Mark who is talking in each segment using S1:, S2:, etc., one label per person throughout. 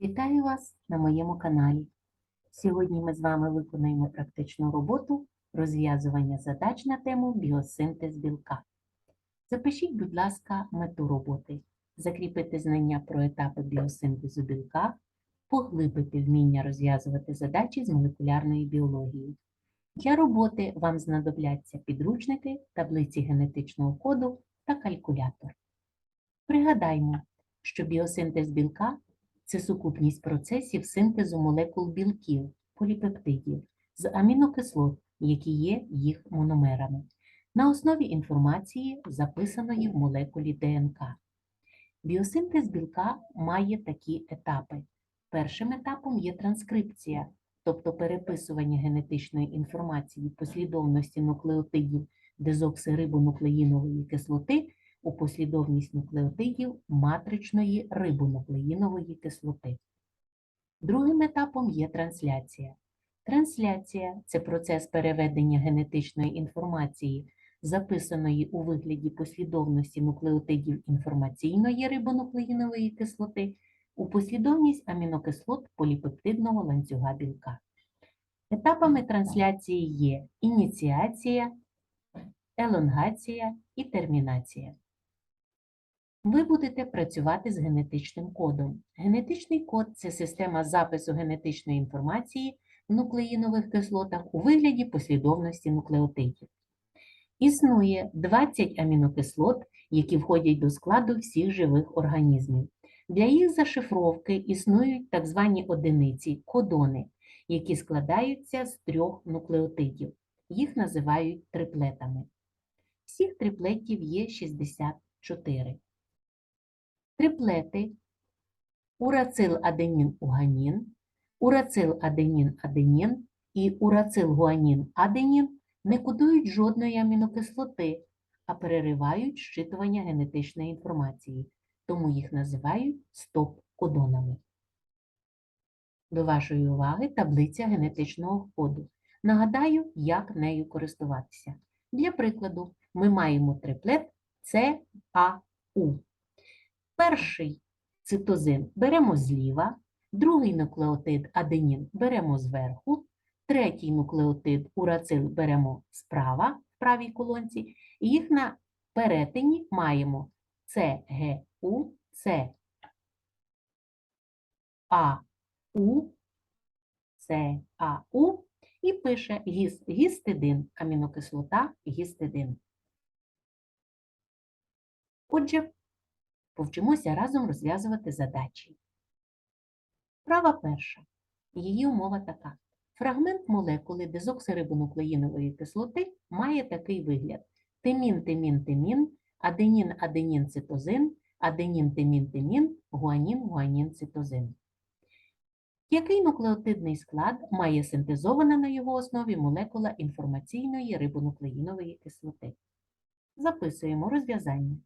S1: Вітаю вас на моєму каналі. Сьогодні ми з вами виконуємо практичну роботу розв'язування задач на тему біосинтез білка. Запишіть, будь ласка, мету роботи, закріпити знання про етапи біосинтезу білка, поглибити вміння розв'язувати задачі з молекулярної біології. Для роботи вам знадобляться підручники, таблиці генетичного коду та калькулятор. Пригадаймо, що біосинтез білка це сукупність процесів синтезу молекул білків, поліпептидів з амінокислот, які є їх мономерами, на основі інформації, записаної в молекулі ДНК. Біосинтез білка має такі етапи. Першим етапом є транскрипція, тобто переписування генетичної інформації послідовності нуклеотидів дезоксирибонуклеїнової кислоти у послідовність нуклеотидів матричної рибонуклеїнової кислоти. Другим етапом є трансляція. Трансляція це процес переведення генетичної інформації, записаної у вигляді послідовності нуклеотидів інформаційної рибонуклеїнової кислоти, у послідовність амінокислот поліпептидного ланцюга білка. Етапами трансляції є ініціація, елонгація і термінація. Ви будете працювати з генетичним кодом. Генетичний код це система запису генетичної інформації в нуклеїнових кислотах у вигляді послідовності нуклеотидів. Існує 20 амінокислот, які входять до складу всіх живих організмів. Для їх зашифровки існують так звані одиниці кодони, які складаються з трьох нуклеотидів. Їх називають триплетами. Всіх триплетів є 64. Триплети урацил аденін уганін, урацил аденін і урацил гуанін аденін не кодують жодної амінокислоти, а переривають щитування генетичної інформації, тому їх називають стоп-кодонами. До вашої уваги таблиця генетичного коду. Нагадаю, як нею користуватися. Для прикладу, ми маємо триплет ЦАУ. Перший цитозин. Беремо зліва, другий нуклеотид аденін беремо зверху, третій нуклеотид урацил беремо справа в правій колонці, і їх на перетині маємо ЦГУ, ЦАУ, ЦАУ і пише гіс, гістидин, амінокислота гістидин. Отже, повчимося разом розв'язувати задачі. Права перша. Її умова така. Фрагмент молекули дезоксирибонуклеїнової кислоти має такий вигляд: тимін, тимін, тимін, аденін, аденін, цитозин, аденін, тимін, тимін, гуанін, гуанін, цитозин. Який нуклеотидний склад має синтезована на його основі молекула інформаційної рибонуклеїнової кислоти? Записуємо розв'язання.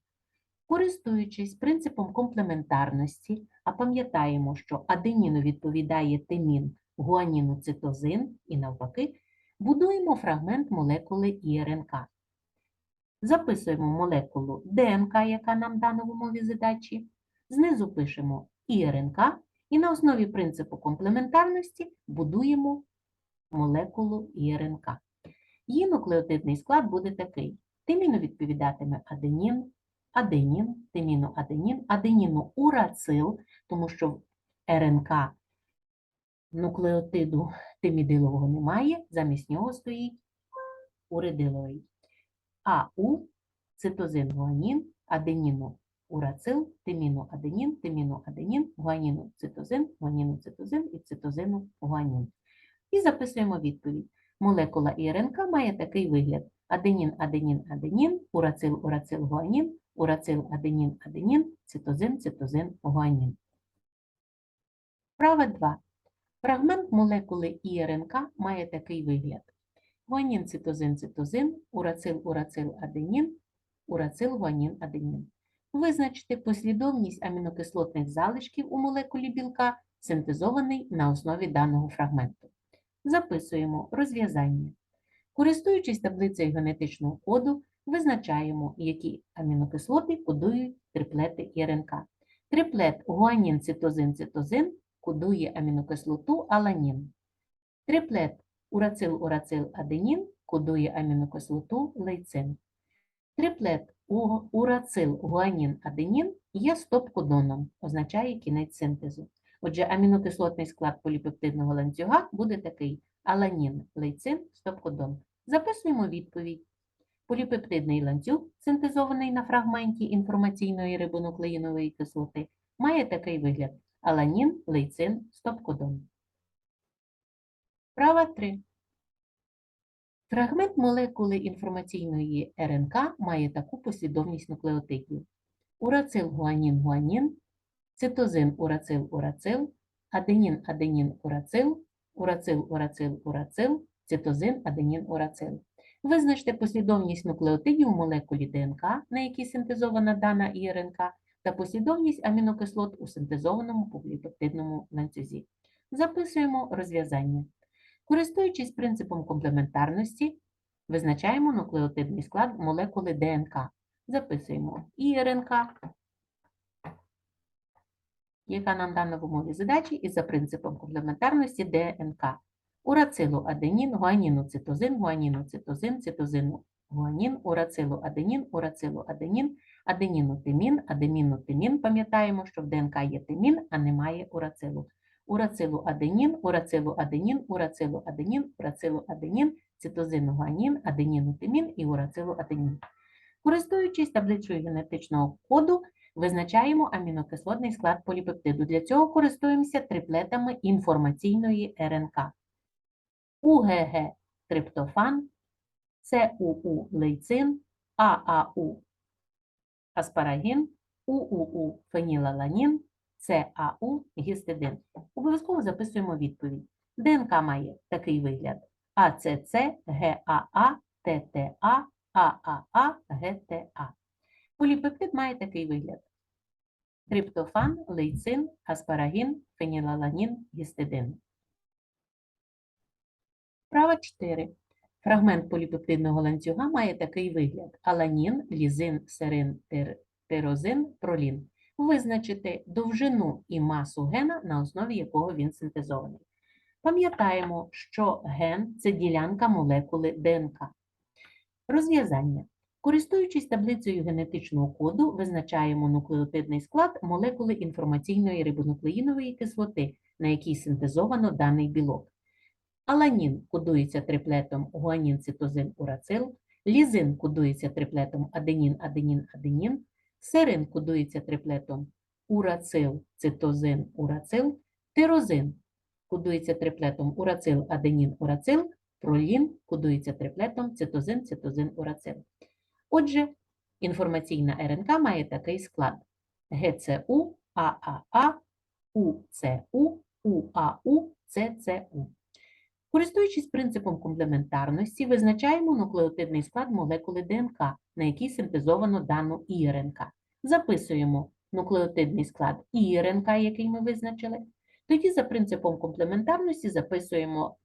S1: Користуючись принципом комплементарності, а пам'ятаємо, що аденіну відповідає тимін, гуаніну цитозин і навпаки, будуємо фрагмент молекули ІРНК. Записуємо молекулу ДНК, яка нам дана в умові задачі, знизу пишемо ІРНК і на основі принципу комплементарності будуємо молекулу ІРНК. Її нуклеотидний склад буде такий. Тиміну відповідатиме аденін, аденін, тиміноаденін, аденіну урацил, тому що в РНК нуклеотиду тимідилового немає, замість нього стоїть уридиловий. АУ цитозин гуанін, аденіну урацил, тиміноаденін, тиміноаденін, гуаніну цитозин, і цитозину гуанін. І записуємо відповідь. Молекула ІРНК має такий вигляд: аденін, аденін, аденін, урацил, урацил, гуанін, урацил, аденін, аденін, цитозин, цитозин, гуанін. Вправа 2. Фрагмент молекули ІРНК має такий вигляд. Гуанін, цитозин, цитозин, урацил, урацил, аденін, урацил, гуанін, аденін. Визначте послідовність амінокислотних залишків у молекулі білка, синтезований на основі даного фрагменту. Записуємо розв'язання. Користуючись таблицею генетичного коду, визначаємо, які амінокислоти кодують триплети РНК. Триплет гуанін, цитозин, цитозин кодує амінокислоту аланін. Триплет урацил-урацил-аденін кодує амінокислоту лейцин. Триплет урацил-гуанін-аденін є стоп-кодоном, означає кінець синтезу. Отже, амінокислотний склад поліпептидного ланцюга буде такий: аланін, лейцин, стоп-кодон. Записуємо відповідь. Поліпептидний ланцюг, синтезований на фрагменті інформаційної рибонуклеїнової кислоти, має такий вигляд: аланін, лейцин, стоп-кодон. Права 3. Фрагмент молекули інформаційної РНК має таку послідовність нуклеотидів: урацил гуанін гуанін, цитозин урацил урацил, аденін аденін урацил, урацил урацил урацил, цитозин аденін урацил. Визначте послідовність нуклеотидів у молекулі ДНК, на якій синтезована дана ІРНК, та послідовність амінокислот у синтезованому поліпептидному ланцюзі. Записуємо розв'язання. Користуючись принципом комплементарності, визначаємо нуклеотидний склад молекули ДНК. Записуємо ІРНК, яка нам дана в умові задачі, і за принципом комплементарності ДНК. Урацилу аденін, гуаніну цитозин, гуанін, урацилу аденін, урацилу аденін, аденіну тимін, адеміну тимін. Пам'ятаємо, що в ДНК є тимін, а немає урацилу. Урацилу аденін, урацилу аденін, урацилу аденін, урацилу аденін, цитозину гуанін, аденіну тимін і урацилу аденін. Користуючись таблицею генетичного коду, визначаємо амінокислотний склад поліпептиду. Для цього користуємося триплетами інформаційної РНК. УГГ триптофан, ЦУУ лейцин, ААУ аспарагін, УУУ фенілаланін, ЦАУ гістидин. Обов'язково записуємо відповідь. ДНК має такий вигляд: АЦЦ, ГАА, ТТА, ААА, ГТА. Поліпептид має такий вигляд: триптофан, лейцин, аспарагін, фенілаланін, гістидин. Права 4. Фрагмент поліпептидного ланцюга має такий вигляд: аланін, лізин, серин, тир- тирозин, пролін. Визначити довжину і масу гена, на основі якого він синтезований. Пам'ятаємо, що ген це ділянка молекули ДНК. Розв'язання. Користуючись таблицею генетичного коду, визначаємо нуклеотидний склад молекули інформаційної рибонуклеїнової кислоти, на якій синтезовано даний білок. Аланін кодується триплетом гуанін, цитозин, урацил, лізин кодується триплетом аденін, аденін, аденін, серин кодується триплетом урацил, цитозин, урацил, тирозин кодується триплетом урацил, аденін, урацил, пролін кодується триплетом цитозин, цитозин, урацил. Отже, інформаційна РНК має такий склад: ГЦУ, ААА, УЦУ, УАУ, ЦЦУ. Користуючись принципом комплементарності, визначаємо нуклеотидний склад молекули ДНК, на якій синтезовано дану ІРНК. Записуємо нуклеотидний склад ІРНК, який ми визначили. Тоді за принципом комплементарності записуємо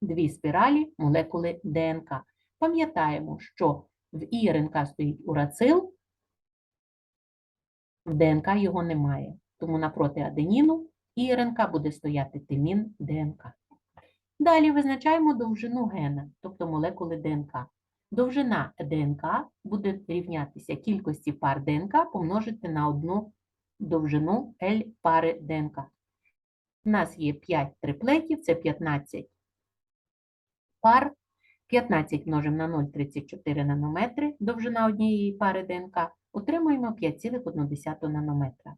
S1: дві спіралі молекули ДНК. Пам'ятаємо, що в ІРНК стоїть урацил, в ДНК його немає. Тому напроти аденіну ІРНК буде стояти тимін ДНК. Далі визначаємо довжину гена, тобто молекули ДНК. Довжина ДНК буде рівнятися кількості пар ДНК помножити на одну довжину L пари ДНК. У нас є 5 триплетів, це 15 пар. 15 множимо на 0,34 нанометри, довжина однієї пари ДНК, отримуємо 5,1 нанометра.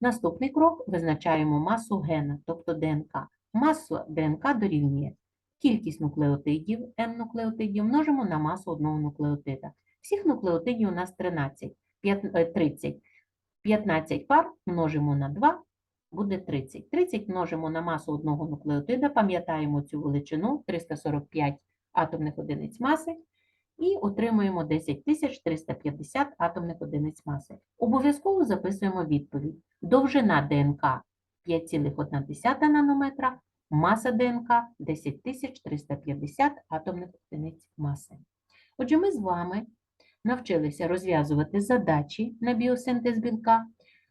S1: Наступний крок визначаємо масу гена, тобто ДНК. Масу ДНК дорівнює кількість нуклеотидів, N нуклеотидів множимо на масу одного нуклеотида. Всіх нуклеотидів у нас 13, п'ят- е, 30. 15 пар множимо на 2, буде 30. 30 множимо на масу одного нуклеотида, пам'ятаємо цю величину 345 атомних одиниць маси і отримуємо 10 350 атомних одиниць маси. Обов'язково записуємо відповідь. Довжина ДНК 5,1 нанометра, маса ДНК 10 350 атомних одиниць маси. Отже, ми з вами навчилися розв'язувати задачі на біосинтез білка,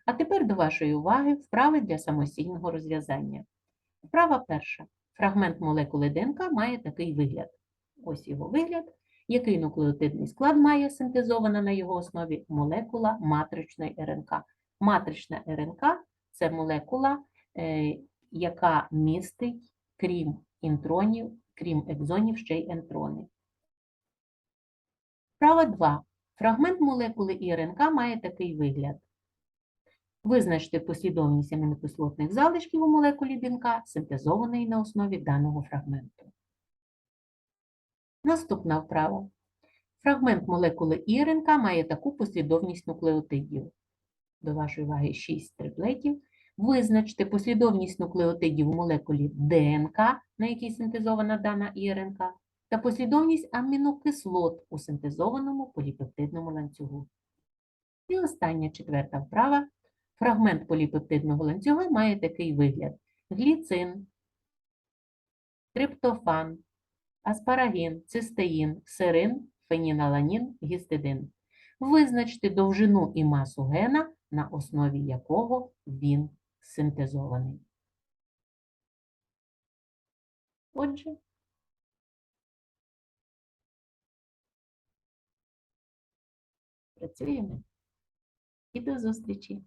S1: А тепер до вашої уваги вправи для самостійного розв'язання. Вправа перша. Фрагмент молекули ДНК має такий вигляд. Ось його вигляд. Який нуклеотидний склад має синтезована на його основі молекула матричної РНК. Матрична РНК це молекула, е, яка містить, крім інтронів, крім екзонів, ще й ентрони. Вправа 2. Фрагмент молекули ІРНК має такий вигляд. Визначте послідовність амінокислотних залишків у молекулі ДНК, синтезованої на основі даного фрагменту. Наступна вправа. Фрагмент молекули ІРНК має таку послідовність нуклеотидів. До вашої уваги 6 триплетів. Визначте послідовність нуклеотидів у молекулі ДНК, на якій синтезована дана ІРНК, та послідовність амінокислот у синтезованому поліпептидному ланцюгу. І остання четверта вправа. Фрагмент поліпептидного ланцюга має такий вигляд: гліцин, триптофан, аспарагін, цистеїн, серин, фенілаланін, гістидин. Визначте довжину і масу гена, на основі якого він синтезований. Отже, працюємо і до зустрічі!